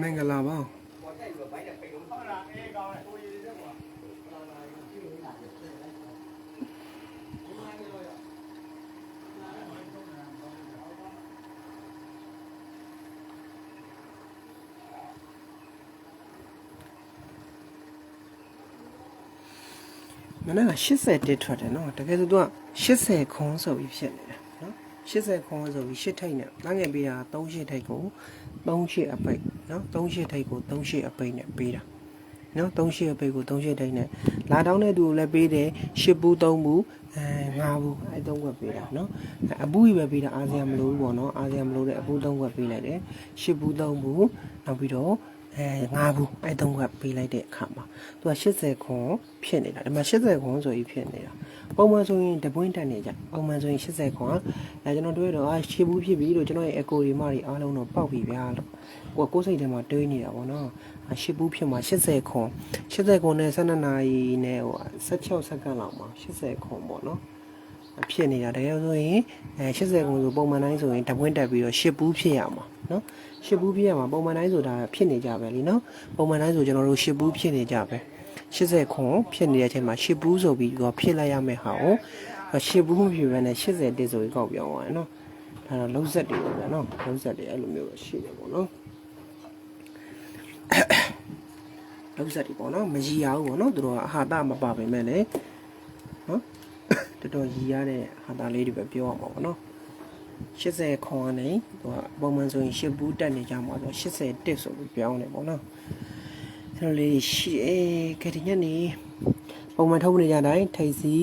မင်္ဂလာပါမနေ့က80တက်ထွက်တယ်နော်တကယ်ဆိုသူက80ခွန်ဆိုပြီးဖြစ်နေတယ်နော် 80ခွန်ဆိုပြီး8ထိတ်နဲ့တန်းငယ်ပေးတာ38ထိတ်ကို38အပိတ်နော်38ထိတ်ကို38အပိတ်နဲ့ပေးတာနော်38အပိတ်ကို38ထိတ်နဲ့လာတောင်းတဲ့သူကိုလည်းပေးတယ်10ဘူး3ဘူးအဲ5ဘူးအဲ3ခွက်ပေးတာနော်အပူကြီးပဲပေးတာအာဆီယံမလို့ဘူးပေါ့နော်အာဆီယံမလို့တဲ့အပူ3ခွက်ပေးလိုက်တယ်10ဘူး3ဘူးနောက်ပြီးတော့ အဲ5ဘူးအဲ3ခွက်ပေးလိုက်တဲ့အခါမှာသူက80ခွန်ဖြစ်နေတာဒီမှာ80ခွန်ဆိုပြီးဖြစ်နေတာပုံမှန်ဆိုရင်တပွင့်တက်နေကြပုံမှန်ဆိုရင်80ခွန်အဲကျွန်တော်တွေးတော့အာ10ဘူးဖြစ်ပြီလို့ကျွန်တော်ရဲ့အကိုဒီမတွေအားလုံးတော့ပောက်ပြီဗျာလို့ကိုကကိုယ်စိတ်ထဲမှာတွေးနေတာပေါ့နော်10ဘူးဖြစ်မှာ80ခွန်80ခွန်နဲ့12နာရီနဲ့ဟို16စက္ကန့်လောက်မှာ80ခွန်ပေါ့နော်ဖြစ်နေတာတကယ်ဆိုရင်အဲ80ခုဆိုပုံမှန်တိုင်းဆိုရင်တပွင့်တက်ပြီးတော့10ဘူးဖြစ်ရမှာနော် 10ဘူးဖြစ်ရမှာပုံမှန်တိုင်းဆိုတာဖြစ်နေကြပဲလीနော်ပုံမှန်တိုင်းဆိုကျွန်တော်တို့10ဘူးဖြစ်နေကြပဲ80ခုဖြစ်နေတဲ့အချိန်မှာ10ဘူးဆိုပြီးတော့ဖြစ်လိုက်ရမယ့်ဟာကို10ဘူးမဖြစ်ဘဲနဲ့80တက်ဆိုပြီးကောက်ပြောင်းသွားတယ်နော်ဒါတော့လုံးဆက်တွေပေါ့ဗျာနော်လုံးဆက်တွေအဲ့လိုမျိုးရှိတယ်ပေါ့နော်လုံးဆက်တွေပေါ့နော်မကြီးရဘူးပေါ့နော်သူတို့ကအဟာတမပါပဲမဲ့လေနော်တော်တော်ရည်ရတဲ့ဟာတာလေးတွေပဲပြောရမှာပေါ့နော် 80ခွန်ကနေသူကပုံမှန်ဆိုရင်10ဘူးတက်နေကြမှာဆို80တက်ဆိုပြီးပြောင်းတယ်ပေါ့နော်အဲ့လိုလေးရှိတယ်ခက်တညနေပုံမှန်ထုတ်နေကြတိုင်းထိတ်စီ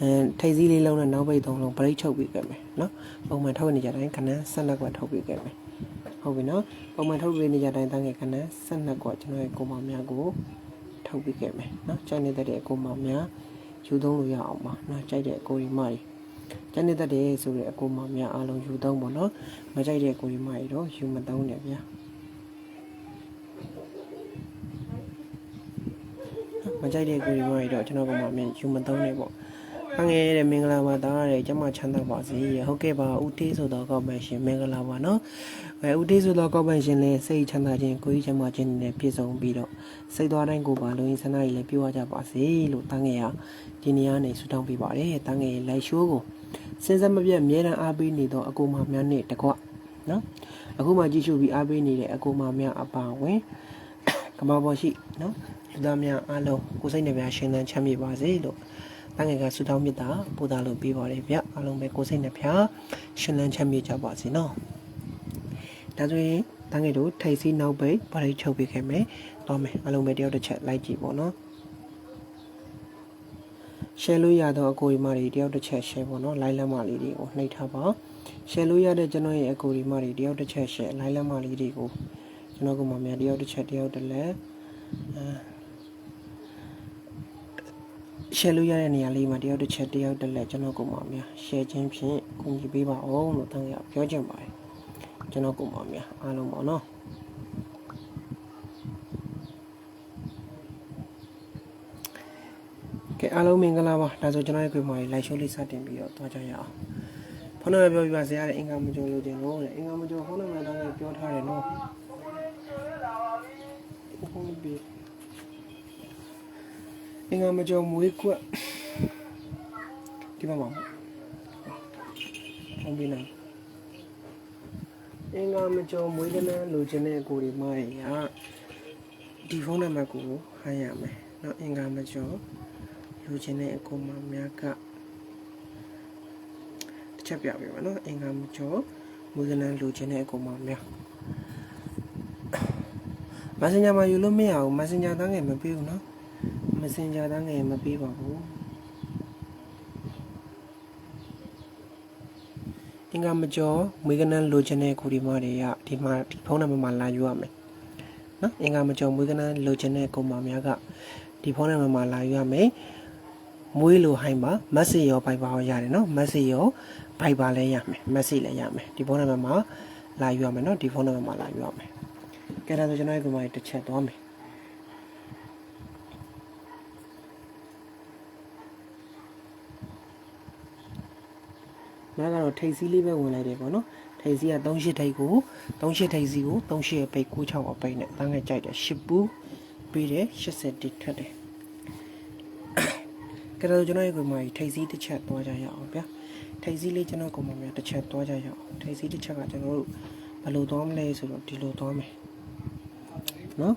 အဲထိတ်စီလေးလုံးနဲ့နောက်ပိတ်သုံးလုံးဗရိတ်ချုပ်ပြီးခဲ့မယ်နော်ပုံမှန်ထုတ်နေကြတိုင်းခဏ12ကွက်ထုတ်ပြီးခဲ့မယ်ဟုတ်ပြီနော်ပုံမှန်ထုတ်ပြီးနေကြတိုင်းတန်းငယ်ခဏ12ကွက်ကျွန်တော်ရဲ့ကိုမများကိုထုတ်ပြီးခဲ့မယ်နော်ကျန်နေတဲ့ကိုမများယူသုံးလို့ရအောင်ပါနော်ကြိုက်တဲ့အကိုရီမတွေ ကျန်နေတတ်တယ်ဆိုတဲ့အကိုမများအားလုံးယူသုံးပါနော်မကြိုက်တဲ့အကိုရီမတွေတော့ယူမသုံးနဲ့ဗျာမကြိုက်တဲ့အကိုရီမတွေတော့ကျွန်တော်ကမှမယူမသုံးနဲ့ပေါ့အငယ်တဲ့မင်္ဂလာပါတားရဲကျမချမ်းသာပါစေဟုတ်ကဲ့ပါဦးတေးဆိုတော့ကောက်ပန်ရှင်မင်္ဂလာပါနော်အဲဦးတေးဆိုတော့ကောက်ပန်ရှင်လည်းစိတ်ချမ်းသာခြင်းကိုယ်ကြီးချမ်းသာခြင်းနဲ့ပြည့်စုံပြီးတော့စိတ်သွားတိုင်းကိုပါလုံရင်းစနားကြီးလည်းပြောရကြပါစေလို့တန်းငယ်ရဒီနေရာနေဆူတောင်းပေးပါတယ်တန်းငယ်ရဲ့လိုက်ရှိုးကို စဉ်းစားမပြတ်အမြဲတမ်းအားပေးနေတော့အကူမများနဲ့တကွနော်အခုမှကြည့်ရှုပြီးအားပေးနေတဲ့အကူမများအပါဝင်ကမ္ဘာပေါ်ရှိနော်လူသားများအားလုံးကိုယ်စိတ်နှပြရှင်သန်ချမ်းမြေပါစေလို့တန်းငယ်ကဆူတောင်းမြတ်တာပို့သားလို့ပြီးပါတယ်ဗျအားလုံးပဲကိုယ်စိတ်နှပြရှင်သန်ချမ်းမြေကြပါစေနော်ဒါဆိုရင်တန်းငယ်တို့ထိတ်စီနောက်ပိတ်ပါရိတ်ချုပ်ပေးခဲ့မယ်တော့မယ်အားလုံးပဲတယောက်တစ်ချက်လိုက်ကြည့်ပေါ့နော် share လို့ရတော့အကိုဒီမတွေတယောက်တစ်ချက် share ပေါ့နော် line လမ်းမလေးတွေကိုနှိပ်ထားပါ share လို့ရတဲ့ကျွန်တော်ရဲ့အကိုဒီမတွေတယောက်တစ်ချက် share line လမ်းမလေးတွေကိုကျွန်တော်ကမှများတယောက်တစ်ချက်တယောက်တစ်လက်အဲ share လို့ရတဲ့နေရာလေးမှာတယောက်တစ်ချက်တယောက်တစ်လက်ကျွန်တော်ကမှများ share ခြင်းဖြင့်ကူညီပေးပါအောင်လို့တန်းရပြောချင်ပါတယ်ကျွန်တော်ကမှများအားလုံးပေါ့နော် ကဲအားလုံးမင်္ဂလာပါဒါဆိုကျွန်တော်ရဲ့ခွေမာလေးလိုက်ရှိုးလေးစတင်ပြီးတော့သွားကြရအောင်ဖုန်းနံပါတ်ပြောပြပါစေရတဲ့အင်္ဂါမကြုံလို့တင်လို့တဲ့အင်္ဂါမကြုံဖုန်းနံပါတ်တော့ပြောထားတယ်နော်ဟုတ်ပြီအင်္ဂါမကြုံမွေးကွက်ဒီမှာပါဟုတ်ပြီနော်အင်္ဂါမကြုံမွေးကနန်းလိုချင်တဲ့ကိုဒီမရဒီဖုန်းနံပါတ်ကိုဟန်ရမယ်နော်အင်္ဂါမကြုံ လူချင်းတဲ့အကူမများကတစ်ချက်ပြပေးပါနော်အင်္ဂါမကျော်မူဇလန်လူချင်းတဲ့အကူမများ Messenger မှာယူလို့မရဘူး Messenger တန်းငယ်မပေးဘူးနော် Messenger တန်းငယ်မပေးပါဘူးအင်္ဂါမကျော်မွေးကနန်းလိုချင်တဲ့ကိုဒီမတွေကဒီမှာဒီဖုန်းနံပါတ်မှာလာယူရမယ်နော်အင်္ဂါမကျော်မွေးကနန်းလိုချင်တဲ့ကိုမများကဒီဖုန်းနံပါတ်မှာလာယူရမယ် မွေးလိုဟိုင်းပါမက်ဆေ့ရောဘိုက်ပါရောရတယ်နော်မက်ဆေ့ရောဘိုက်ပါလည်းရမယ်မက်ဆေ့လည်းရမယ်ဒီဖုန်းနံပါတ်မှာလာယူရမယ်နော်ဒီဖုန်းနံပါတ်မှာလာယူရမယ်ကဲဒါဆိုကျွန်တော်ရဲ့ကွန်မန့်တစ်ချက်သွားမယ်မကတော့ထိတ်စီးလေးပဲဝင်လိုက်တယ်ပေါ့နော်ထိပ်စီးက38ထိပ်ကို38ထိပ်စီကို38အပိတ်96အပိတ်နဲ့တန်းငယ်ကြိုက်တယ်10ဘူးပြီးတယ်81ထွက်တယ် ကဲတော့ကျွန်တော်ရဲ့ကိုမကြီးထိပ်စီးတစ်ချက်သွားကြရအောင်ဗျာထိပ်စီးလေးကျွန်တော်ကိုမများတစ်ချက်သွားကြရအောင်ထိပ်စီးတစ်ချက်ကကျွန်တော်တို့ဘယ်လိုသွားမလဲဆိုတော့ဒီလိုသွားမယ်နော်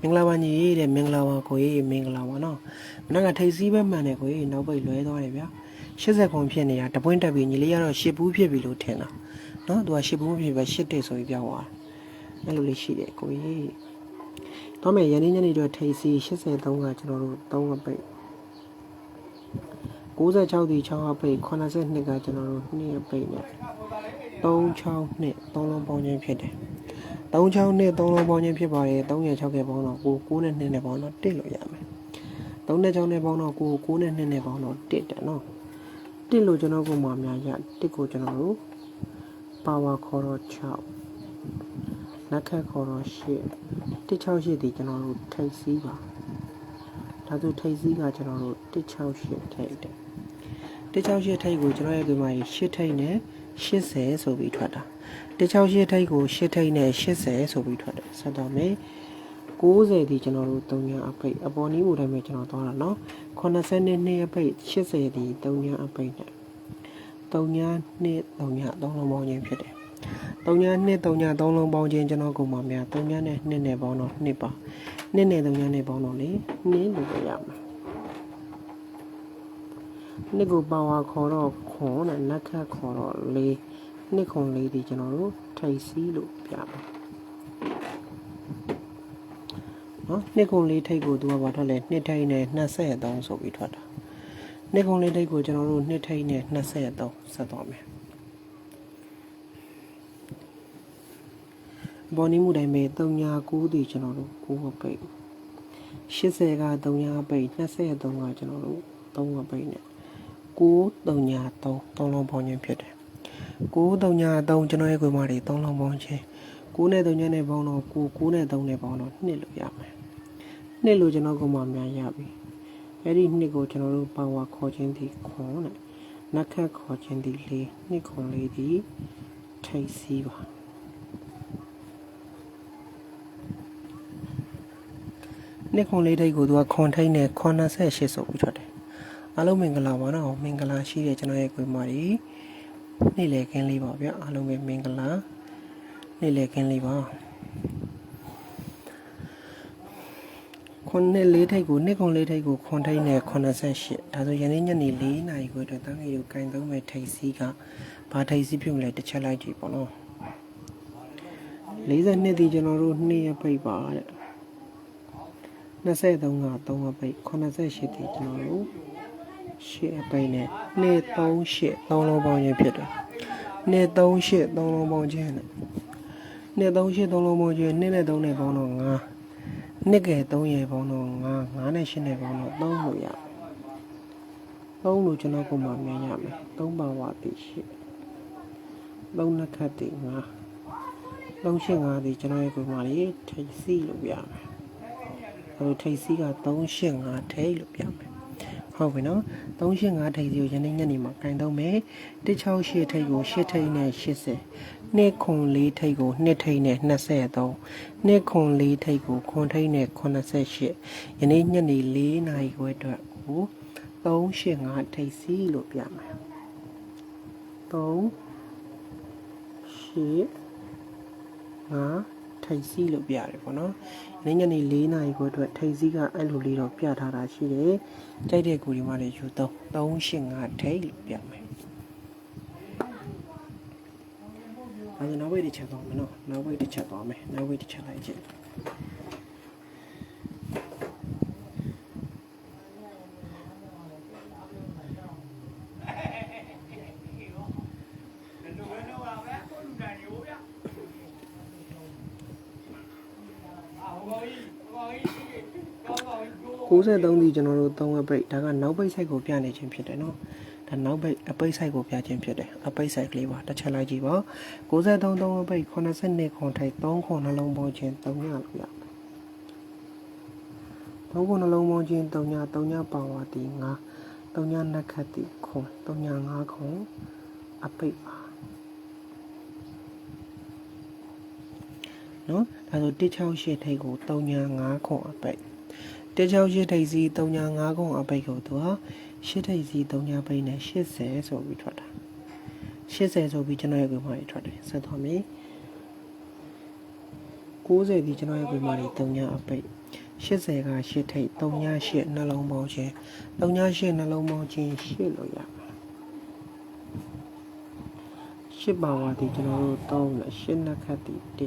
မင်္ဂလာပါညီတဲ့မင်္ဂလာပါကိုကြီးမင်္ဂလာပါနော်မနက်ကထိတ်စည်းပဲမှန်တယ်ကိုကြီးနောက်ပိတ်လွဲသွားတယ်ဗျာ80ခွန်ဖြစ်နေတာတပွင့်တက်ပြီးညီလေးကတော့10ဘူးဖြစ်ပြီလို့ထင်တာနော်သူက10ဘူးဖြစ်ပဲ10တက်ဆိုပြီးပြောင်းသွားတယ်အဲ့လိုလေးရှိတယ်ကိုကြီး တော့မယ်ရင်းနှီးညနေတော့ထိတ်စည်း83ကကျွန်တော်တို့3အပိတ်96ဒီ6အပိတ်82ကကျွန်တော်တို့2အပိတ်နဲ့36နဲ့3လုံးပေါင်းခြင်းဖြစ်တယ်36နဲ့3လုံးပေါင်းခြင်းဖြစ်ပါတယ်3ရ6ကပေါင်းတော့ကို9နဲ့2နဲ့ပေါင်းတော့1လို့ရမယ်3နဲ့6နဲ့ပေါင်းတော့ကို9နဲ့2နဲ့ပေါင်းတော့1တယ်နော်1လို့ကျွန်တော်ကမှအများရ1ကိုကျွန်တော်တို့ပါဝါခေါ်တော့6 လက်ခတ်ခေါ်တော့8 168ဒီကျွန်တော်တို့ထိတ်စီးပါဒါဆိုထိတ်စီးကကျွန်တော်တို့168ထိတ်တယ်168ထိတ်ကိုကျွန်တော်ရဲ့ဒီမှာ8ထိတ်နဲ့80ဆိုပြီးထွက်တာ 168ထိပ်ကို8ထိပ်နဲ့80ဆိုပြီးထွက်တယ်ဆက်တော့မယ်90ဒီကျွန်တော်တို့3ညအပိတ်အပေါ်နီးမို့တိုင်းပဲကျွန်တော်သွားတာเนาะ82အပိတ်80ဒီ3ညအပိတ်နဲ့3ည2 3ည3လုံးပေါင်းခြင်းဖြစ်တယ် 3ည2 3ည3လုံးပေါင်းခြင်းကျွန်တော်ကိုမှများ3ညနဲ့2နဲ့ပေါင်းတော့2ပါ2နဲ့3ညနဲ့ပေါင်းတော့လေ2လို့ပြရမှာနှစ်ကိုပါဝါခေါ်တော့ခွန်နဲ့နက်ခတ်ခေါ်တော့လေးနှစ်ခုလေးဒီကျွန်တော်တို့ထိတ်စီးလို့ပြမယ်နော်နှစ်ခုလေးထိတ်ကိုသူကဘာထွက်လဲနှစ်ထိတ်နဲ့23ဆိုပြီးထွက်တာနှစ်ခုလေးထိတ်ကိုကျွန်တော်တို့နှစ်ထိတ်နဲ့23ဆက်သွားမယ် ဘောနီမှုတိုင်းပဲ39ဒီကျွန်တော်တို့9ပိတ်80က3ပိတ်23ကကျွန်တော်တို့3ပိတ်နဲ့9 3 3 3လုံးပေါင်းခြင်းဖြစ်တယ်9 3ညာ3ကျွန်တော်ရဲ့ကိုမတွေ3လုံးပေါင်းခြင်း9နဲ့3ညာနဲ့ပေါင်းတော့9 9နဲ့3နဲ့ပေါင်းတော့2လို့ရမယ်2လို့ကျွန်တော်ကိုမများရပြီအဲ့ဒီ2ကိုကျွန်တော်တို့ပါဝါခေါ်ခြင်းဒီခွန်နဲ့နက်ခတ်ခေါ်ခြင်းဒီလေး2ခွန်လေးဒီထိတ်စီးပါ နှစ်ခွန်လေးတိတ်ကိုသူကခွန်ထိတ်နဲ့ခွန်28ဆိုပြီးထွက်တယ်အားလုံးမင်္ဂလာပါနော်မင်္ဂလာရှိတဲ့ကျွန်တော်ရဲ့ကိုမတွေနေ့လည်ခင်းလေးပါဗျအားလုံးပဲမင်္ဂလာနေ့လည်ခင်းလေးပါခွန်နဲ့လေးထိပ်ကိုနှစ်ခွန်လေးထိပ်ကိုခွန်ထိပ်နဲ့88ဒါဆိုယနေ့ညနေ4နာရီခွဲအတွက်တန်းငယ်ကိုကင်သုံးမဲ့ထိပ်စီးကဘာထိပ်စီးပြုံးလဲတစ်ချက်လိုက်ကြည့်ပေါ့နော်42ဒီကျွန်တော်တို့2ရပိတ်ပါတဲ့ 23က3ရပိတ်88ဒီကျွန်တော်တို့ရှစ်အပိတ်နဲ့2 3 8 3လုံးပေါင်းခြင်းဖြစ်တယ်2 3 8 3လုံးပေါင်းခြင်းနဲ့2 3 8 3လုံးပေါင်းခြင်း2နဲ့3နဲ့ပေါင်းတော့9နှစ်ကဲ3ရေပေါင်းတော့9 9နဲ့8နဲ့ပေါင်းတော့3လို့ရ3လို့ကျွန်တော်ကမှမြင်ရမယ်3ပါဝါတိ8 3နှစ်ခတ်တိ9 3ရှင်း5ဒီကျွန်တော်ရဲ့ကိုမှလေးထိတ်စီလို့ပြမယ် အဲထိတ်စီက3ရှင်း5ထိတ်လို့ပြမယ်ဟုတ်ပြီနော်385ထိပ်စီကိုယနေ့ညနေမှာကင်သုံးမယ်168ထိပ်ကို8ထိပ်နဲ့80နှစ်ခွန်4ထိပ်ကို2ထိပ်နဲ့23နှစ်ခွန်4ထိပ်ကိုခွန်ထိပ်နဲ့88ယနေ့ညနေ4နာရီခွဲအတွက်ကို385ထိပ်စီလို့ပြမယ်3 8 5 ထိတ်စီးလို့ပြရတယ်ပေါ့နော်။ညညနေ၄နာရီခွဲအတွက်ထိတ်စီးကအဲ့လိုလေးတော့ပြထားတာရှိတယ်။ကြိုက်တဲ့ကိုဒီမှာလည်းယူတော့385ထိတ်လို့ပြမယ်။အဲနောက်ဝိတ်တစ်ချက်သွားမယ်နော်။နောက်ဝိတ်တစ်ချက်သွားမယ်။နောက်ဝိတ်တစ်ချက်လိုက်ကြည့်။ 93ဒီကျွန်တော်တို့3အပိတ်ဒါကနောက်ပိတ် site ကိုပြနေခြင်းဖြစ်တယ်နော်ဒါနောက်ပိတ်အပိတ် site ကိုပြခြင်းဖြစ်တယ်အပိတ် site ကလေးပါတစ်ချက်လိုက်ကြည့်ပါ93 3အပိတ်82ခွန်ထိုက်3ခွန်နှလုံးပေါင်းခြင်း3ညလို့ရ3ခွန်နှလုံးပေါင်းခြင်း3ည3ညပါဝါတီ9တုံညာနက်ခတ်တိခွန်တုံညာ၅ခွန်အပိတ်ပါနော်ဒါဆို168ထိပ်ကိုတုံညာ၅ခွန်အပိတ် 168ထိပ်စီတုံညာ၅ခွန်အပိတ်ကိုသူက8ထိပ်စီတုံညာပိတ်နဲ့80ဆိုပြီးထွက်တာ80ဆိုပြီးကျွန်တော်ရဲ့ကွေးမကြီးထွက်တယ်ဆက်သွားမယ်90ဒီကျွန်တော်ရဲ့ကွေးမကြီးတုံညာအပိတ်80က8ထိပ်3ည8နှလုံးပေါင်းခြင်း3ည8နှလုံးပေါင်းခြင်း8လို့ရမယ်8ပါဝါဒီကျွန်တော်တို့3နဲ့8နှစ်ခတ်ဒီ1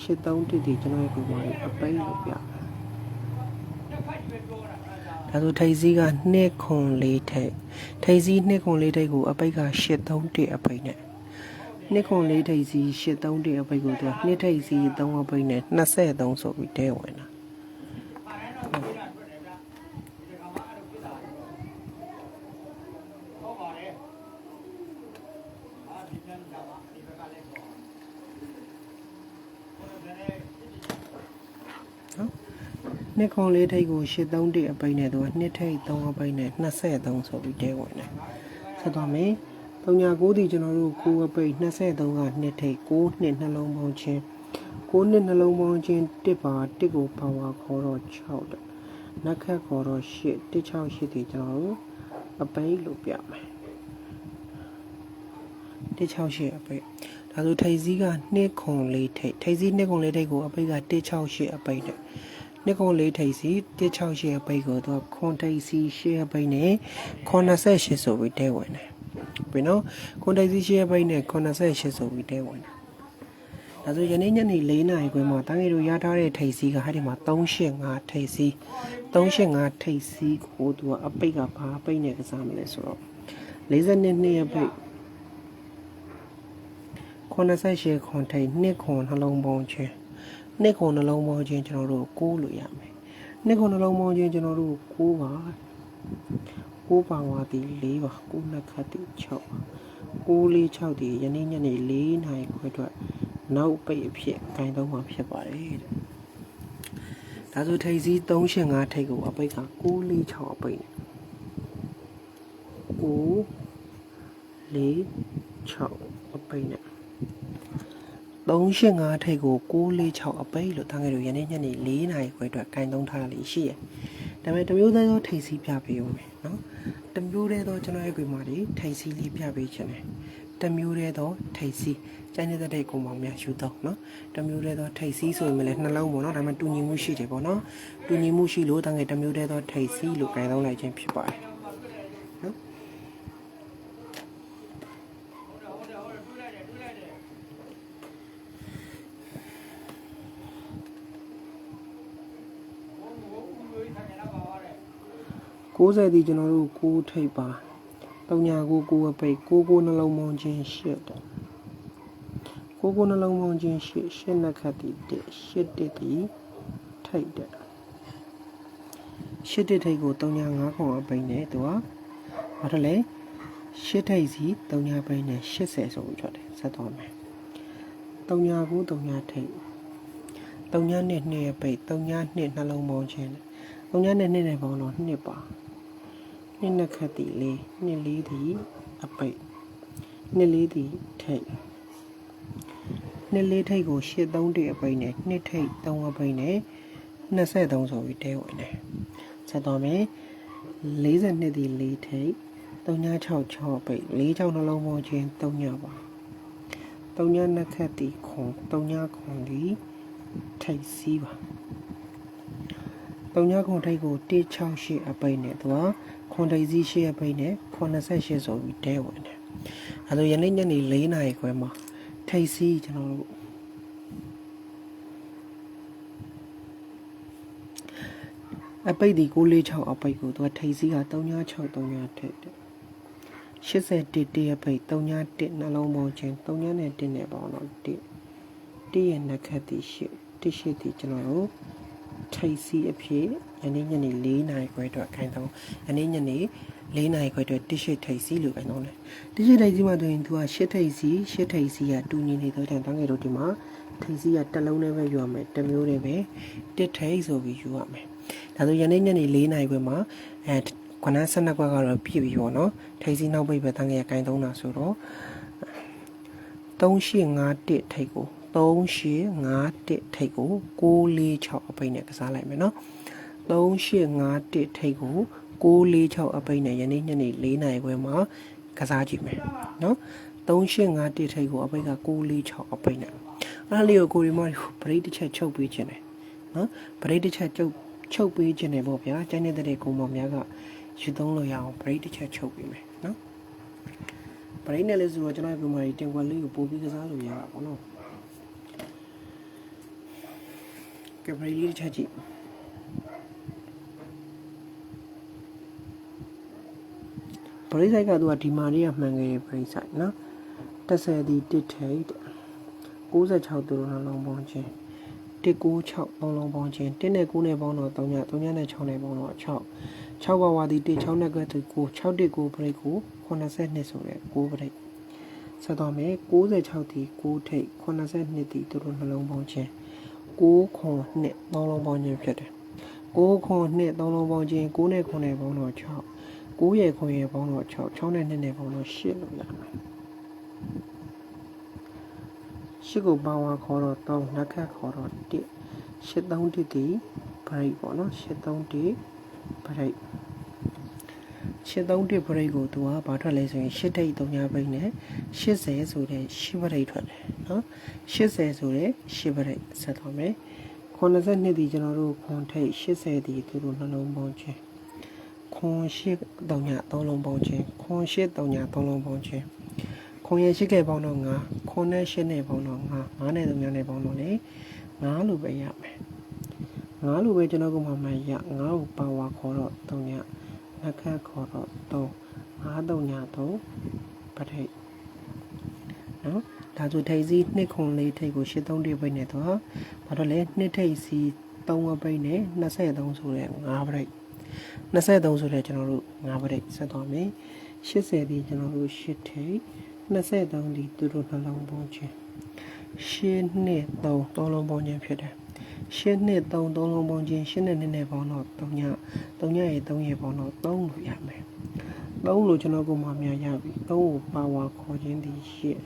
8 3 1ဒီကျွန်တော်ရဲ့ကိုယ်ပေါ်အပိတ်လို့ပြမယ် ဒါဆိုထိပ်စီးက2ခွန်4ထိပ်ထိပ်စီး2ခွန်4ထိပ်ကိုအပိတ်က8 3 1အပိတ်နဲ့နှစ်ခွန်လေးထိပ်စီ8 3 1အပိတ်ကိုသူကနှစ်ထိပ်စီ3အပိတ်နဲ့23ဆိုပြီးတဲဝင်တာ နှစ်ခွန်လေးထိပ်ကို8 3 1အပိတ်နဲ့သူကနှစ်ထိပ်3အပိတ်နဲ့23ဆိုပြီးတဲဝင်တယ်ဆက်သွားမယ်39ဒီကျွန်တော်တို့9အပိတ်23ကနှစ်ထိပ်9နှစ်နှလုံးပေါင်းချင်း9နှစ်နှလုံးပေါင်းချင်း1ပါ1ကိုပါဝါခေါ်တော့6တဲ့နက်ခတ်ခေါ်တော့8 168ဒီကျွန်တော်တို့အပိတ်လို့ပြမယ်168အပိတ်ဒါဆိုထိပ်စည်းက2ခွန်လေးထိပ်ထိပ်စည်း2ခွန်လေးထိပ်ကိုအပိတ်က168အပိတ် တဲ့နှစ်ခွန်လေးထိပ်စီ168အပိတ်ကိုတော့ခွန်ထိပ်စီ8အပိတ်နဲ့98ဆိုပြီးတဲဝင်တယ်ပြီနော်ခွန်ထိပ်စီ8အပိတ်နဲ့98ဆိုပြီးတဲဝင်တယ်ဒါဆိုယနေ့ညနေ4နာရီခွဲမှာတန်းငယ်တို့ရထားတဲ့ထိပ်စီကဟာဒီမှာ385ထိပ်စီ385ထိပ်စီကိုသူကအပိတ်ကဘာအပိတ်နဲ့ကစားမလဲဆိုတော့42နှစ်အပိတ်98ခွန်ထိပ်2ခွန်နှလုံးပေါင်းချင်း နှစ်ခုနှလုံးပေါင်းချင်းကျွန်တော်တို့ကိုးလို့ရမယ်နှစ်ခုနှလုံးပေါင်းချင်းကျွန်တော်တို့ကိုးပါကိုးပါဝါဒီ၄ပါကိုးနှစ်ခတ်ဒီ6ပါကိုးလေး6ဒီယနေ့ညနေ4နာရီခွဲအတွက်နောက်ပိတ်အဖြစ်ဂိုင်းသုံးမှာဖြစ်ပါတယ်တဲ့ဒါဆိုထိပ်စီး385ထိပ်ကိုအပိတ်က6လေး6အပိတ်9 4 6အပိတ်နဲ့ 385ထိပ်ကို646အပိတ်လို့တန်းငယ်တို့ယနေ့ညနေ4နာရီခွဲအတွက်ကင်သုံးထားတာလေးရှိရယ်။ဒါပေမဲ့တမျိုးသားသောထိပ်စီးပြပေးဦးမယ်နော်။တမျိုးတည်းသောကျွန်တော်ရဲ့ကွေမှာဒီထိပ်စီးလေးပြပေးခြင်းတယ်။တမျိုးတည်းသောထိပ်စီးကျန်တဲ့တဲ့ကုံပေါင်းများယူတော့နော်။တမျိုးတည်းသောထိပ်စီးဆိုရင်လည်းနှလုံးပေါ့နော်။ဒါပေမဲ့တူညီမှုရှိတယ်ပေါ့နော်။တူညီမှုရှိလို့တန်းငယ်တမျိုးတည်းသောထိပ်စီးလို့ကင်သုံးလိုက်ခြင်းဖြစ်ပါတယ်။နော်။ 90ဒီကျွန်တော်တို့6ထိပ်ပါ3ညာကို9အပိတ်9ကိုနှလုံးပေါင်းချင်း8တဲ့9ကိုနှလုံးပေါင်းချင်း8 8နှစ်ခတ်ဒီ1 8တစ်ဒီထိပ်တဲ့8တစ်ထိပ်ကို3ညာ9ခုအပိတ်နဲ့သူကဘာလို့လဲ8ထိပ်စီ3ညာပိတ်နဲ့80ဆိုပြီးထွက်တယ်ဆက်သွားမယ်3ညာကို3ညာထိပ်3ညာနဲ့2အပိတ်3ညာ2နှလုံးပေါင်းချင်း3ညာနဲ့2နဲ့ပေါင်းတော့2ပါ နှစ်နှစ်ခတ်တီလေးနှစ်လေးတီအပိတ်နှစ်လေးတီထိတ်နှစ်လေးထိတ်ကိုရှစ်သုံးတီအပိတ်နဲ့နှစ်ထိတ်သုံးအပိတ်နဲ့23ဆိုပြီးတဲဝင်တယ်ဆက်သွားမယ်42တီလေးထိတ်366အပိတ်46နှလုံးပေါင်းချင်း3ညပါ3ညနှစ်ခတ်တီခွန်3ညခွန်ဒီထိတ်စီးပါ3ညခွန်ထိတ်ကို168အပိတ်နဲ့သူက ခွန်တိစီရှိရပိတ်နဲ့88ဆိုပြီးတဲဝင်တယ်အဲဒါယနေ့ညနေ4နာရီခွဲမှာထိတ်စီကျွန်တော်တို့အပိတ်ဒီ946အပိတ်ကိုသူကထိတ်စီက396 3ထိတ်တယ်81တရပိတ်391နှလုံးပေါင်းချင်း3နဲ့1နဲ့ပေါင်းတော့1 1ရဲ့နှက်ခတ်တီ8 1ရှိတီကျွန်တော်တို့ ထိတ်စီအဖြစ်ယနေ့ညနေ4နာရီခွဲအတွက်ခိုင်းတော့ယနေ့ညနေ4နာရီခွဲအတွက်တစ်ရှိထိတ်စီလို့ခိုင်းတော့တယ်တစ်ရှိထိတ်စီမှာဆိုရင်သူကရှစ်ထိတ်စီရှစ်ထိတ်စီကတူညီနေတော့တဲ့တန်းငယ်တို့ဒီမှာထိတ်စီကတစ်လုံးနဲ့ပဲယူရမယ်တစ်မျိုးနဲ့ပဲတစ်ထိတ်ဆိုပြီးယူရမယ်ဒါဆိုယနေ့ညနေ4နာရီခွဲမှာအဲခုန12ခွက်ကတော့ပြည့်ပြီပေါ့နော်ထိစီနောက်ပိတ်ပဲတန်းငယ်ကိုင်းသုံးတာဆိုတော့3851ထိတ်ကို 3851ထိတ်ကို646အပိတ်နဲ့ကစားလိုက်မယ်နော်3851ထိတ်ကို646အပိတ်နဲ့ယနေ့ညနေ4နာရီခွဲမှာကစားကြည့်မယ်နော်3851ထိတ်ကိုအပိတ်က646အပိတ်နဲ့အဲ့ဒါလေးကိုကိုရီမော်ဘရိတ်တစ်ချက်ချုပ်ပေးခြင်းတယ်နော်ဘရိတ်တစ်ချက်ချုပ်ချုပ်ပေးခြင်းတယ်ပေါ့ဗျာကျန်တဲ့ကုံမောင်များကယူသုံးလို့ရအောင်ဘရိတ်တစ်ချက်ချုပ်ပေးမယ်နော်ဘရိတ်နဲ့လည်းဆိုတော့ကျွန်တော်ကုံမောင်ကြီးတင်ကွက်လေးကိုပို့ပြီးကစားလို့ရတာပေါ့နော် ကဲဘရိတ်လေးတစ်ချက်ကြည့်ဘရိတ်ဆိုင်ကသူကဒီမာလေးကမှန်ခဲ့တဲ့ဘရိတ်ဆိုင်နော်30ဒီတစ်ထိတ်66သူတို့နှလုံးပေါင်းခြင်း196သုံးလုံးပေါင်းခြင်း1နဲ့9နဲ့ပေါင်းတော့3ည3ညနဲ့6နဲ့ပေါင်းတော့6 6ကဝါဒီ1 6နဲ့ကတူ9 6တစ်9ဘရိတ်ကို82ဆိုတဲ့9ဘရိတ်ဆက်တော့မယ်66ဒီ9ထိတ်82ဒီသူတို့နှလုံးပေါင်းခြင်း 6ခွန်နှစ်သုံးလုံးပေါင်းခြင်းဖြစ်တယ်6ခွန်နှစ်သုံးလုံးပေါင်းခြင်း9နဲ့9နဲ့ပေါင်းတော့6 9ရဲ့ခွန်ရဲ့ပေါင်းတော့6 6နဲ့2နဲ့ပေါင်းတော့8လို့ရမယ်ရှစ်ကိုပါဝါခေါ်တော့3နက်ခတ်ခေါ်တော့1 83တိတိဘရိတ်ပေါ့နော်83တိဘရိတ်83တိဘရိတ်ကိုသူကဘာထွက်လဲဆိုရင်8တိတ်3ညာဘရိတ်နဲ့80ဆိုတဲ့10ဘရိတ်ထွက်တယ် နော်80ဆိုတဲ့10ဘရိတ်ဆက်သွားမယ်82ဒီကျွန်တော်တို့ခွန်ထိတ်80ဒီသူတို့နှလုံးပေါင်းခြင်းခွန်8 3ညာ3လုံးပေါင်းခြင်းခွန်8 3ညာ3လုံးပေါင်းခြင်းခွန်ရရှိခဲ့ပေါင်းတော့9ခွန်နဲ့8နဲ့ပေါင်းတော့9 9နဲ့3နဲ့ပေါင်းတော့လေ9လို့ပဲရမယ်9လို့ပဲကျွန်တော်ကမှမှရ9ကိုပါဝါခေါ်တော့3ညနှက်ခတ်ခေါ်တော့3 5 3ည3ပထိတ်နော် ဒါဆိုထိတ်စီ2ခွန်လေးထိတ်ကို8 3တိပိတ်နေတော့ဘာတော့လဲ2ထိတ်စီ3ဝပိတ်နဲ့23ဆိုတဲ့5ပထိတ်23ဆိုတဲ့ကျွန်တော်တို့5ပထိတ်ဆက်သွားမယ်80ဒီကျွန်တော်တို့8ထိတ်23ဒီသူတို့နှလုံးပေါင်းခြင်းရှင်းနှစ်3သုံးလုံးပေါင်းခြင်းဖြစ်တယ်ရှင်းနှစ်3သုံးလုံးပေါင်းခြင်းရှင်းနဲ့နှစ်နဲ့ပေါင်းတော့3ည3ညရေ3ရေပေါင်းတော့3လို့ရမယ်3လို့ကျွန်တော်ကမှများရပြီ3ကိုပါဝါခေါ်ခြင်းဒီရှစ်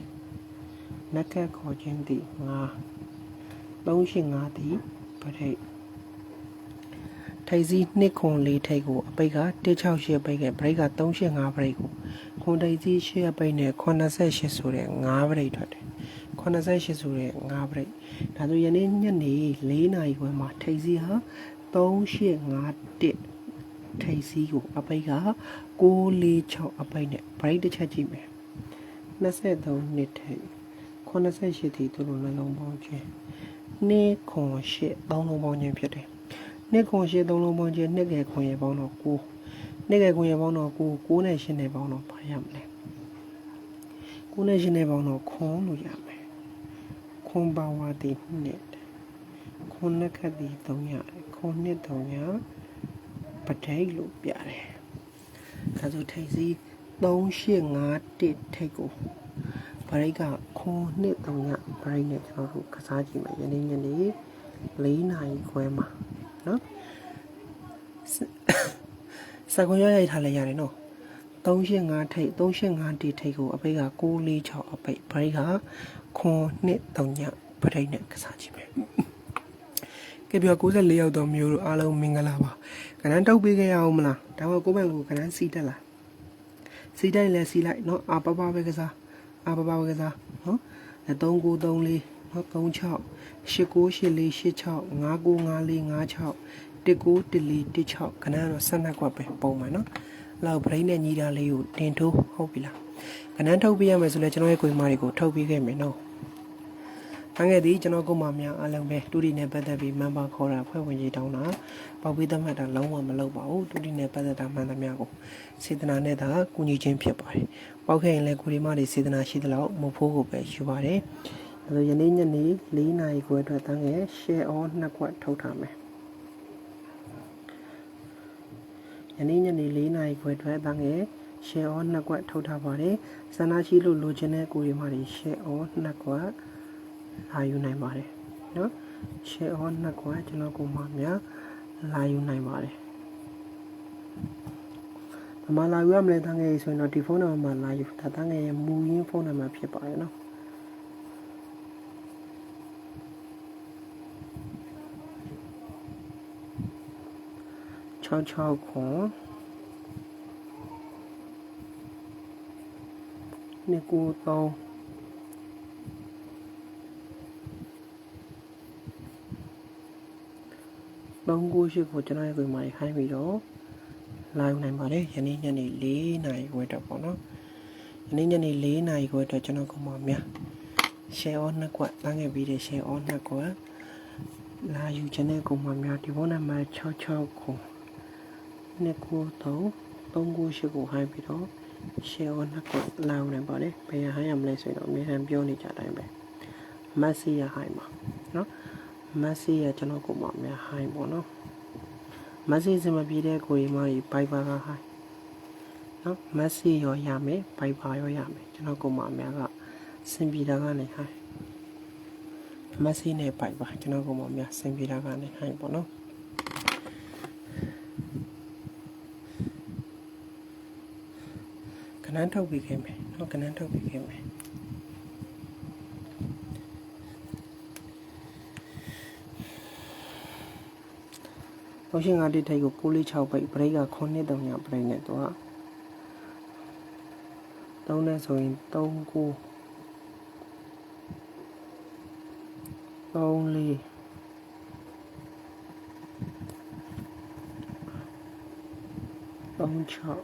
နက်ကက်ခေါ်ခြင်းဒီ9 3ရှင်း5ဒီပရိတ်ထိုင်စီနှစ်ခွန်လေးထိတ်ကိုအပိတ်က168ပိတ်ကဘရိတ်က385ဘရိတ်ကိုခွန်ထိုင်စီ8ပိတ်နဲ့88ဆိုတဲ့9ဘရိတ်ထွက်တယ်88ဆိုတဲ့9ဘရိတ်ဒါဆိုယနေ့ညနေ4နာရီခွဲမှာထိတ်စီဟာ3851ထိတ်စီကိုအပိတ်က646အပိတ်နဲ့ဘရိတ်တစ်ချက်ကြည့်မယ်23နှစ်ထိတ် 88ဒီသူတို့နှလုံးပေါင်းခြင်းနှစ်ခွန်8သုံးလုံးပေါင်းခြင်းဖြစ်တယ်နှစ်ခွန်8သုံးလုံးပေါင်းခြင်းနှစ်ငယ်ခွန်ရပေါင်းတော့9နှစ်ငယ်ခွန်ရပေါင်းတော့9 9နဲ့8နဲ့ပေါင်းတော့ဘာရမလဲ9နဲ့8နဲ့ပေါင်းတော့ခွန်လို့ရမယ်ခွန်ပါဝါတီနှစ်ခွန်နှစ်ခတ်တီ300ခွန်နှစ်300ပထိတ်လို့ပြတယ်ဒါဆိုထိတ်စီ3851ထိတ်ကိုဗ ရိတ်ကခွန်နှစ်300ဗရိတ်နဲ့ကျွန်တော်တို့ကစားကြည့်မယ်ယနေ့ညနေ4နာရီခွဲမှာနော်စကွန်ရရိုက်ထားလိုက်ရတယ်နော်385ထိတ်385တီထိတ်ကိုအပိတ်က646အပိတ်ဘရိတ်ကခွန်နှစ်3ညပရိတ်နဲ့ကစားကြည့်မယ်ကဲပြော94ရောက်တော့မျိုးတို့အားလုံးမင်္ဂလာပါကနန်းတုပ်ပေးခဲ့ရအောင်မလားဒါမှကိုယ့်ဘက်ကိုကနန်းစီးတက်လာစီးတိုင်းလဲစီးလိုက်နော်အာပပပဲကစား အာပပပဲကစားနော်3934နော်36 898486 595456 191416ခဏတော့ဆက်နှက်ကွက်ပဲပုံမှန်နော်လောက်ဗရိန်းနဲ့ညီတာလေးကိုတင်ထိုးဟုတ်ပြီလားခဏထုတ်ပြရမယ်ဆိုလဲကျွန်တော်ရဲ့ကိုယ်မတွေကိုထုတ်ပြခဲ့မယ်နော်။ အငယ်ဒီကျွန်တော်ကိုမများအားလုံးပဲတူတီနဲ့ပတ်သက်ပြီးမန်ပါခေါ်တာဖွဲ့ဝင်ကြီးတောင်းတာပေါက်ပြီးသတ်မှတ်တာလုံးဝမလုပ်ပါဘူးတူတီနဲ့ပတ်သက်တာမှန်သမျှကိုစေတနာနဲ့သာကူညီခြင်းဖြစ်ပါတယ်။ပေါက်ခဲ့ရင်လည်းကိုဒီမတွေစေတနာရှိသလောက်မဖို့ကိုပဲယူပါတယ်။အဲဒါယနေ့ညနေ၄နာရီခွဲအတွက်တန်းငယ် share on နှစ်ခွက်ထုတ်ထားမယ်။ယနေ့ညနေ၄နာရီခွဲအတွက်တန်းငယ် share on နှစ်ခွက်ထုတ်ထားပါတယ်။ဆန္ဒရှိလို့လိုချင်တဲ့ကိုဒီမတွေ share on နှစ်ခွက် လာယူနိုင်ပါတယ်နော် share on နှစ်ခွဲကျွန်တော်ကိုမှများလာယူနိုင်ပါတယ်။ဒီမှာလာယူရမလဲတန်းငယ်ဆိုရင်တော့ဒီဖုန်းနံပါတ်မှာလာယူဒါတန်းငယ်ရဲ့မူရင်းဖုန်းနံပါတ်ဖြစ်ပါတယ်နော်။669ခွန်293 398ကိုကျွန်တော်ရဲ့ကိုယ်မှာခိုင်းပြီးတော့လာယူနိုင်ပါတယ်ယနေ့ညနေ4နာရီခွဲတော့ပေါ့နော်ယနေ့ညနေ4နာရီခွဲတော့ကျွန်တော်ကမှများ share on နှစ်ကွက်တန်းခဲ့ပြီးတဲ့ share on နှစ်ကွက်လာယူခြင်းတဲ့ကိုမှများဒီဖုန်းနံပါတ်66ကိုနှစ်ကို3 398ကိုခိုင်းပြီးတော့ share on နှစ်ကွက်လာယူနိုင်ပါတယ်ဘယ်ရဟန်းရမလဲဆိုရင်တော့အများအားပြောနေကြတိုင်းပဲမက်ဆီရဟိုင်းပါနော် မက်ဆေ့ရကျွန်တော်ကိုမှအများဟိုင်းပေါ့နော်မက်ဆေ့စမပြေတဲ့ကိုရီမကြီးဘိုက်ဘာကဟိုင်းနော်မက်ဆေ့ရောရမယ်ဘိုက်ဘာရောရမယ်ကျွန်တော်ကိုမှအများကစင်ပြေတာကနေဟိုင်းမက်ဆေ့နဲ့ဘိုက်ဘာကျွန်တော်ကိုမှအများစင်ပြေတာကနေဟိုင်းပေါ့နော်ကနန်းထုတ်ပြီးခဲ့မယ်နော်ကနန်းထုတ်ပြီးခဲ့မယ် လောရှင်ငါတိထိုက်ကို646ပိတ်ဘရိတ်က9နှစ်3ညဘရိတ်နဲ့တော့3နဲ့ဆိုရင်3ကို3လေး3ချောက်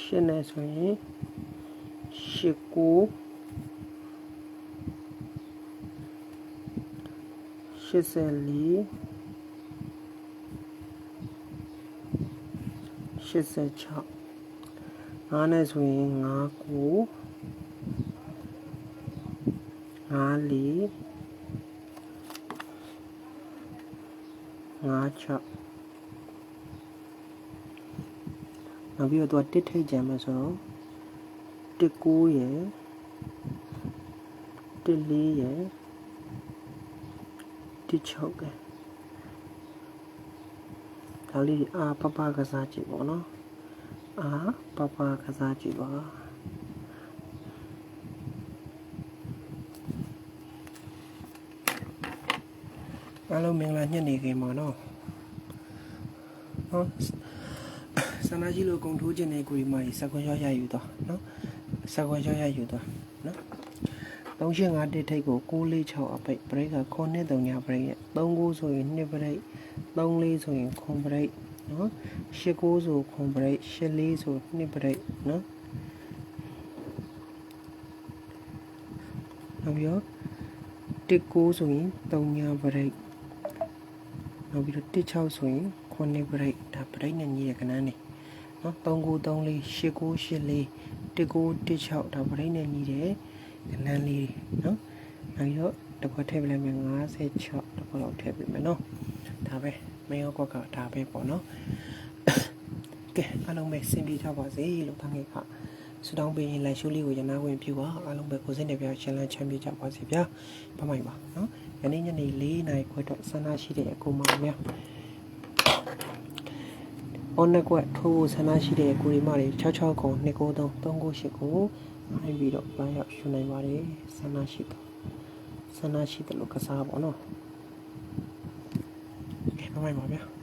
ရှင်းနေဆိုရင် ရှစ်ကိုရှစ်ဆယ်လေးရှစ်ဆယ်ချောက်ငါးနဲ့ဆိုရင်ငါးကိုငါးလေးငါးချောက်နောက်ပြီးတော့သူကတစ်ထိတ်ကြံမယ်ဆိုတော့ တစ်ကိုးရယ်တစ်လေးရယ်တစ်ချောက်ကဲဒါလေးအာပပကစားကြည့်ပေါ့နော်အာပပကစားကြည့်ပါအားလုံးမင်္ဂလာညနေခင်းပါနော်ဟောဆန္ဒရှိလို့ဂုံထိုးခြင်းနဲ့ကိုရီမာကြီးစကွန်ရောရယူတော့နော် စကွန်ရောရယူတော့နော်385တိထိတ်ကို646အပိတ်ဘရိတ်က9နဲ့3ညဘရိတ်ရဲ့39ဆိုရင်2ဘရိတ်34ဆိုရင်9ဘရိတ်နော်89ဆို9ဘရိတ်84ဆို2ဘရိတ်နော်နောက်ပြီးတော့19ဆိုရင်3ညဘရိတ်နောက်ပြီးတော့16ဆိုရင်9ဘရိတ်ဒါဘရိတ်နဲ့ညီရကနန်းနေနော်3934 8984 1916ဒါဗရိတ်နဲ့ညီတယ်ကနန်းလေးနော်နောက်ပြီးတော့တစ်ခွက်ထည့်ပြလိုက်မယ်56တစ်ခွက်လောက်ထည့်ပြမယ်နော်ဒါပဲမင်းရောကွက်ကဒါပဲပေါ့နော်ကဲအားလုံးပဲစင်ပြေကြပါစေလို့တောင်းခဲ့ခဆူတောင်းပေးရင်လိုက်ရှိုးလေးကိုရနာဝင်ပြပါအားလုံးပဲကိုစင်းတဲ့ပြချန်လန်ချမ်းမြေကြပါစေဗျာဘမိုက်ပါနော်ယနေ့ညနေ၄နာရီခွဲတော့ဆန္ဒရှိတဲ့အကူမများ on ကွက်ထိုးဆန္ဒရှိတဲ့ကိုရီမတွေ66ခု293 398ကိုဖိုင်းပြီးတော့ဘာရောက်ယူနိုင်ပါတယ်ဆန္ဒရှိတော့ဆန္ဒရှိတယ်လို့ကစားပါတော့ကဲဘမိုက်ပါဗျာ